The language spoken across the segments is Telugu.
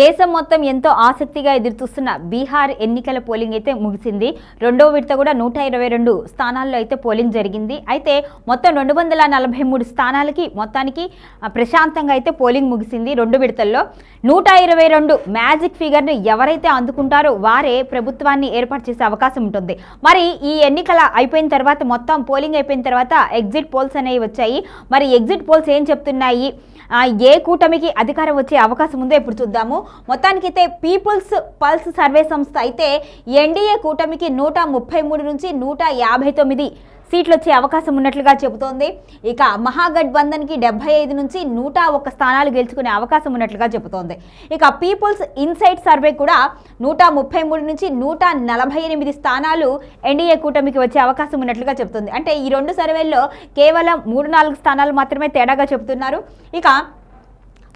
దేశం మొత్తం ఎంతో ఆసక్తిగా ఎదురుచూస్తున్న బీహార్ ఎన్నికల పోలింగ్ అయితే ముగిసింది. రెండో విడత కూడా నూట ఇరవై రెండు స్థానాల్లో అయితే పోలింగ్ జరిగింది. అయితే మొత్తం రెండు వందల నలభై మూడు స్థానాలకి మొత్తానికి ప్రశాంతంగా అయితే పోలింగ్ ముగిసింది రెండు విడతల్లో. నూట ఇరవై రెండు మ్యాజిక్ ఫిగర్ని ఎవరైతే అందుకుంటారో వారే ప్రభుత్వాన్ని ఏర్పాటు చేసే అవకాశం ఉంటుంది. మరి ఈ ఎన్నికల అయిపోయిన తర్వాత మొత్తం పోలింగ్ అయిపోయిన తర్వాత ఎగ్జిట్ పోల్స్ అనేవి వచ్చాయి. మరి ఎగ్జిట్ పోల్స్ ఏం చెప్తున్నాయి? ఏ కూటమికి అధికారం వచ్చే అవకాశం ఉందో ఇప్పుడు చూద్దాము. మొత్తానికైతే పీపుల్స్ పల్స్ సర్వే సంస్థ అయితే ఎన్డీఏ కూటమికి నూట ముప్పై మూడు నుంచి నూట యాభై తొమ్మిది సీట్లు వచ్చే అవకాశం ఉన్నట్లుగా చెబుతోంది. ఇక మహాగఠబంధన్కి డెబ్బై ఐదు నుంచి నూట ఒక్క స్థానాలు గెలుచుకునే అవకాశం ఉన్నట్లుగా చెబుతోంది. ఇక పీపుల్స్ ఇన్సైట్ సర్వే కూడా నూట ముప్పై మూడు నుంచి నూట నలభై ఎనిమిది స్థానాలు ఎన్డీఏ కూటమికి వచ్చే అవకాశం ఉన్నట్లుగా చెబుతుంది. అంటే ఈ రెండు సర్వేల్లో కేవలం మూడు నాలుగు స్థానాలు మాత్రమే తేడాగా చెబుతున్నారు. ఇక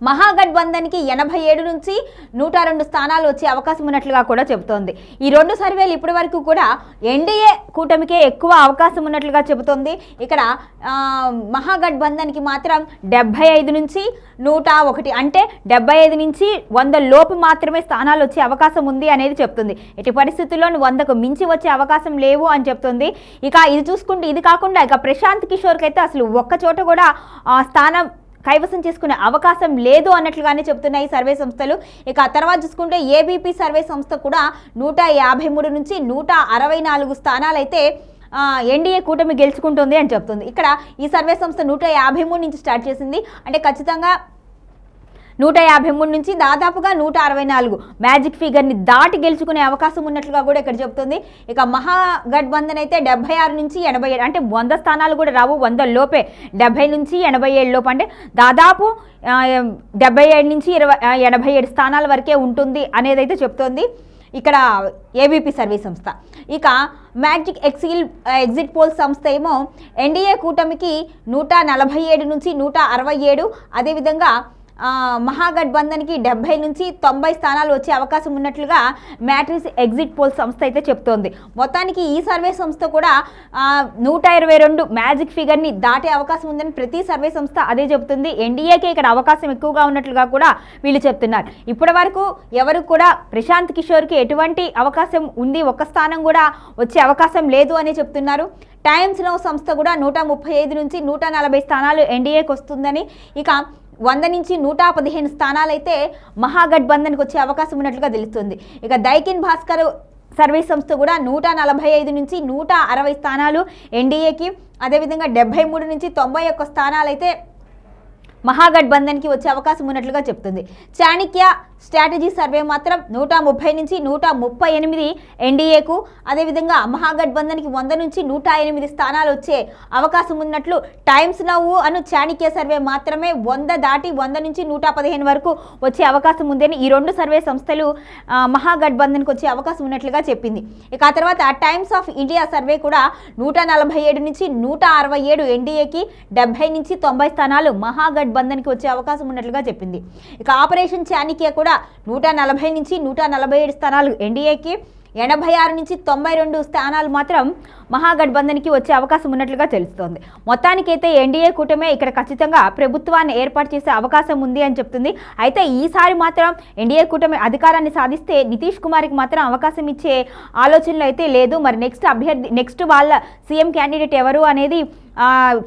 మహాగఠబంధన్కి ఎనభై ఏడు నుంచి నూట రెండు స్థానాలు వచ్చే అవకాశం ఉన్నట్లుగా కూడా చెబుతోంది. ఈ రెండు సర్వేలు ఇప్పటి వరకు కూడా ఎన్డీఏ కూటమికే ఎక్కువ అవకాశం ఉన్నట్లుగా చెబుతోంది. ఇక్కడ మహాగఠబంధన్కి మాత్రం డెబ్బై ఐదు నుంచి నూట ఒకటి అంటే డెబ్బై ఐదు నుంచి వంద లోపు మాత్రమే స్థానాలు వచ్చే అవకాశం ఉంది అనేది చెప్తుంది ఎట్టి పరిస్థితుల్లో వందకు మించి వచ్చే అవకాశం లేవు అని చెప్తుంది ఇక ఇది చూసుకుంటే ఇది కాకుండా ఇక ప్రశాంత్ కిషోర్కి అయితే అసలు ఒక్క చోట కూడా ఆ, స్థానం కైవసం చేసుకునే అవకాశం లేదు అన్నట్లుగానే చెప్తున్నాయి సర్వే సంస్థలు. ఇక ఆ తర్వాత చూసుకుంటే ఏబీపీ సర్వే సంస్థ కూడా నూట యాభై మూడు నుంచి నూట అరవై నాలుగు స్థానాలైతే ఎన్డీఏ కూటమి గెలుచుకుంటుంది అని చెప్తుంది. ఇక్కడ ఈ సర్వే సంస్థ నూట యాభై మూడు నుంచి స్టార్ట్ చేసింది. అంటే ఖచ్చితంగా నూట యాభై మూడు నుంచి దాదాపుగా నూట అరవై నాలుగు. మ్యాజిక్ ఫిగర్ని దాటి గెలుచుకునే అవకాశం ఉన్నట్లుగా కూడా ఇక్కడ చెబుతుంది. ఇక మహాగఠబంధన్ అయితే డెబ్బై ఆరు నుంచి ఎనభై ఏడు అంటే వంద స్థానాలు కూడా రావు వంద లోపే. డెబ్బై నుంచి ఎనభై ఏడు లోపు అంటే దాదాపు డెబ్బై ఏడు నుంచి ఇరవై ఎనభై ఏడు స్థానాల వరకే ఉంటుంది అనేది అయితే చెప్తోంది ఇక్కడ ఏబీపీ సర్వీస్ సంస్థ. ఇక మ్యాజిక్ ఎక్సిల్ ఎగ్జిట్ పోల్ సంస్థ ఏమో ఎన్డీఏ కూటమికి నూట నలభై ఏడు నుంచి నూట అరవై ఏడు. అదేవిధంగా మహాగఠబంధన్కి డెబ్బై నుంచి తొంభై స్థానాలు వచ్చే అవకాశం ఉన్నట్లుగా మ్యాట్రిక్స్ ఎగ్జిట్ పోల్ సంస్థ అయితే చెప్తోంది. మొత్తానికి ఈ సర్వే సంస్థ కూడా నూట ఇరవై రెండు మ్యాజిక్ ఫిగర్ని దాటే అవకాశం ఉందని ప్రతి సర్వే సంస్థ అదే చెబుతుంది. ఎన్డీఏకే ఇక్కడ అవకాశం ఎక్కువగా ఉన్నట్లుగా కూడా వీళ్ళు చెప్తున్నారు. ఇప్పటి వరకు ఎవరు కూడా ప్రశాంత్ కిషోర్కి ఎటువంటి అవకాశం ఉంది ఒక్క స్థానం కూడా వచ్చే అవకాశం లేదు అని చెప్తున్నారు. టైమ్స్ నౌ సంస్థ కూడా నూట ముప్పై ఐదు నుంచి నూట నలభై స్థానాలు ఎన్డీఏకి వస్తుందని ఇక వంద నుంచి నూట పదిహేను స్థానాలైతే మహాగఠబంధన్కి వచ్చే అవకాశం ఉన్నట్లుగా తెలుస్తుంది. ఇక దైకిన్ భాస్కర్ సర్వీస్ సంస్థ కూడా నూట నలభై ఐదు నుంచి నూట అరవై స్థానాలు ఎన్డీఏకి అదేవిధంగా డెబ్బై మూడు నుంచి తొంభై ఒక్క స్థానాలైతే మహాగఠబంధన్కి వచ్చే అవకాశం ఉన్నట్లుగా చెప్తుంది. చాణిక్య స్ట్రాటజీ సర్వే మాత్రం నూట ముప్పై నుంచి నూట ముప్పై ఎనిమిది ఎన్డీఏకు అదేవిధంగా మహాగఠబంధన్కి వంద నుంచి నూట ఎనిమిది స్థానాలు వచ్చే అవకాశం ఉన్నట్లు టైమ్స్ నవ్వు అను చాణిక్య సర్వే మాత్రమే వంద దాటి వంద నుంచి నూట పదిహేను వరకు వచ్చే అవకాశం ఉందని ఈ రెండు సర్వే సంస్థలు మహాగఠబంధన్కి వచ్చే అవకాశం ఉన్నట్లుగా చెప్పింది. ఇక ఆ తర్వాత టైమ్స్ ఆఫ్ ఇండియా సర్వే కూడా నూట నలభై ఏడు నుంచి నూట అరవై ఏడు ఎన్డీఏకి డెబ్బై నుంచి తొంభై స్థానాలు మహాగఠబంధన్కి వచ్చే అవకాశం ఉన్నట్లుగా చెప్పింది. ఇక ఆపరేషన్ చానికే కూడా నూట నలభై నుంచి నూట నలభై ఏడు స్థానాలు ఎన్డీఏకి ఎనభై ఆరు నుంచి తొంభై రెండు స్థానాలు మాత్రం మహాగఠబంధన్కి వచ్చే అవకాశం ఉన్నట్లుగా తెలుస్తోంది. మొత్తానికైతే ఎన్డీఏ కూటమే ఇక్కడ ఖచ్చితంగా ప్రభుత్వాన్ని ఏర్పాటు చేసే అవకాశం ఉంది అని చెప్తుంది. అయితే ఈసారి మాత్రం ఎన్డీఏ కూటమి అధికారాన్ని సాధిస్తే నితీష్ కుమార్కి మాత్రం అవకాశం ఇచ్చే ఆలోచనలు అయితే లేదు. మరి నెక్స్ట్ అభ్యర్థి నెక్స్ట్ వాళ్ళ సీఎం క్యాండిడేట్ ఎవరు అనేది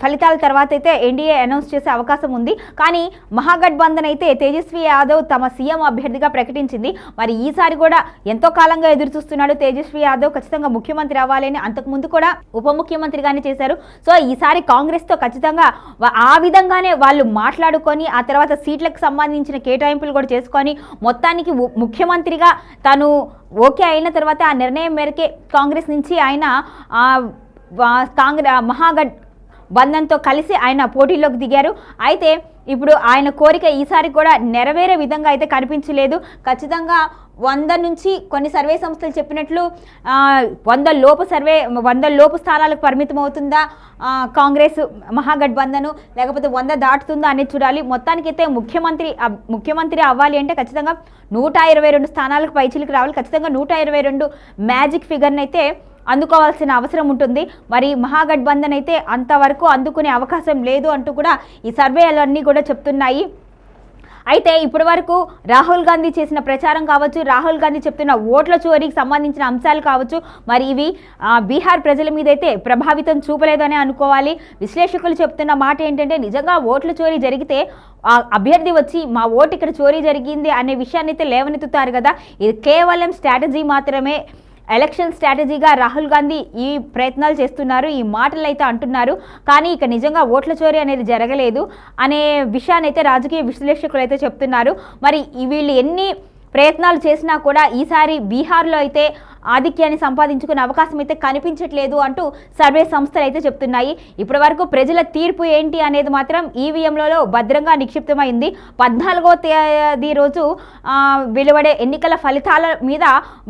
ఫలితాల తర్వాత అయితే ఎన్డీఏ అనౌన్స్ చేసే అవకాశం ఉంది. కానీ మహాగఠబంధన్ అయితే తేజస్వి యాదవ్ తమ సీఎం అభ్యర్థిగా ప్రకటించింది. మరి ఈసారి కూడా ఎంతో కాలంగా ఎదురు చూస్తున్నాడు తేజస్వి యాదవ్. ఖచ్చితంగా ముఖ్యమంత్రి అవ్వాలని అంతకుముందు కూడా ఉప ముఖ్యమంత్రిగానే చేశారు. సో ఈసారి కాంగ్రెస్తో ఖచ్చితంగా ఆ విధంగానే వాళ్ళు మాట్లాడుకొని ఆ తర్వాత సీట్లకు సంబంధించిన కేటాయింపులు కూడా చేసుకొని మొత్తానికి ముఖ్యమంత్రిగా తను ఓకే అయిన తర్వాత ఆ నిర్ణయం మేరకే కాంగ్రెస్ నుంచి ఆయన కాంగ్రెస్ మహాగఢ్ బంధంతో కలిసి ఆయన పోటీలోకి దిగారు. అయితే ఇప్పుడు ఆయన కోరిక ఈసారి కూడా నెరవేరే విధంగా అయితే కనిపించలేదు. ఖచ్చితంగా వంద నుంచి కొన్ని సర్వే సంస్థలు చెప్పినట్లు వంద లోపు సర్వే వంద లోపు స్థానాలకు పరిమితం అవుతుందా కాంగ్రెస్ మహాగఠబంధన్ లేకపోతే వంద దాటుతుందా అనేది చూడాలి. మొత్తానికైతే ముఖ్యమంత్రి ముఖ్యమంత్రి అవ్వాలి అంటే ఖచ్చితంగా నూట ఇరవై రెండు స్థానాలకు పైచిలకు రావాలి. ఖచ్చితంగా నూట ఇరవై రెండు మ్యాజిక్ ఫిగర్ని అయితే అందుకోవాల్సిన అవసరం ఉంటుంది. మరి మహాగఠబంధన్ అయితే అంతవరకు అందుకునే అవకాశం లేదు అంటూ కూడా ఈ సర్వేలన్నీ కూడా చెప్తున్నాయి. అయితే ఇప్పటి వరకు రాహుల్ గాంధీ చేసిన ప్రచారం కావచ్చు రాహుల్ గాంధీ చెప్తున్న ఓట్ల చోరీకి సంబంధించిన అంశాలు కావచ్చు మరి ఇవి బీహార్ ప్రజల మీద అయితే ప్రభావితం చూపలేదని అనుకోవాలి. విశ్లేషకులు చెప్తున్న మాట ఏంటంటే నిజంగా ఓట్ల చోరీ జరిగితే ఆ అభ్యర్థి వచ్చి మా ఓటు ఇక్కడ చోరీ జరిగింది అనే విషయాన్ని అయితే లేవనెత్తుతారు కదా. ఇది కేవలం స్ట్రాటజీ మాత్రమే. ఎలక్షన్ స్ట్రాటజీగా రాహుల్ గాంధీ ఈ ప్రయత్నాలు చేస్తున్నారు ఈ మాటలు అయితే అంటున్నారు. కానీ ఇక నిజంగా ఓట్ల చోరీ అనేది జరగలేదు అనే విషయాన్ని అయితే రాజకీయ విశ్లేషకులు అయితే చెప్తున్నారు. మరి వీళ్ళు ఎన్ని ప్రయత్నాలు చేసినా కూడా ఈసారి బీహార్లో అయితే ఆధిక్యాన్ని సంపాదించుకునే అవకాశం అయితే కనిపించట్లేదు అంటూ సర్వే సంస్థలు అయితే చెప్తున్నాయి. ఇప్పటి వరకు ప్రజల తీర్పు ఏంటి అనేది మాత్రం ఈవీఎంలలో భద్రంగా నిక్షిప్తమైంది. పద్నాలుగో తేదీ రోజు వెలువడే ఎన్నికల ఫలితాల మీద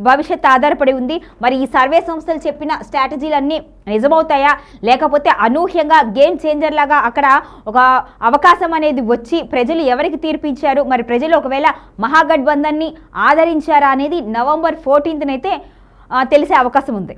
భవిష్యత్ ఆధారపడి ఉంది. మరి ఈ సర్వే సంస్థలు చెప్పిన స్ట్రాటజీలన్నీ నిజమవుతాయా? లేకపోతే అనూహ్యంగా గేమ్ చేంజర్ లాగా అక్కడ ఒక అవకాశం అనేది వచ్చి ప్రజలు ఎవరికి తీర్పిచ్చారు? మరి ప్రజలు ఒకవేళ మహాగఠబంధన్ని ఆదరించారా అనేది నవంబర్ ఫోర్టీన్త్నైతే తెలిసే అవకాశం ఉంది.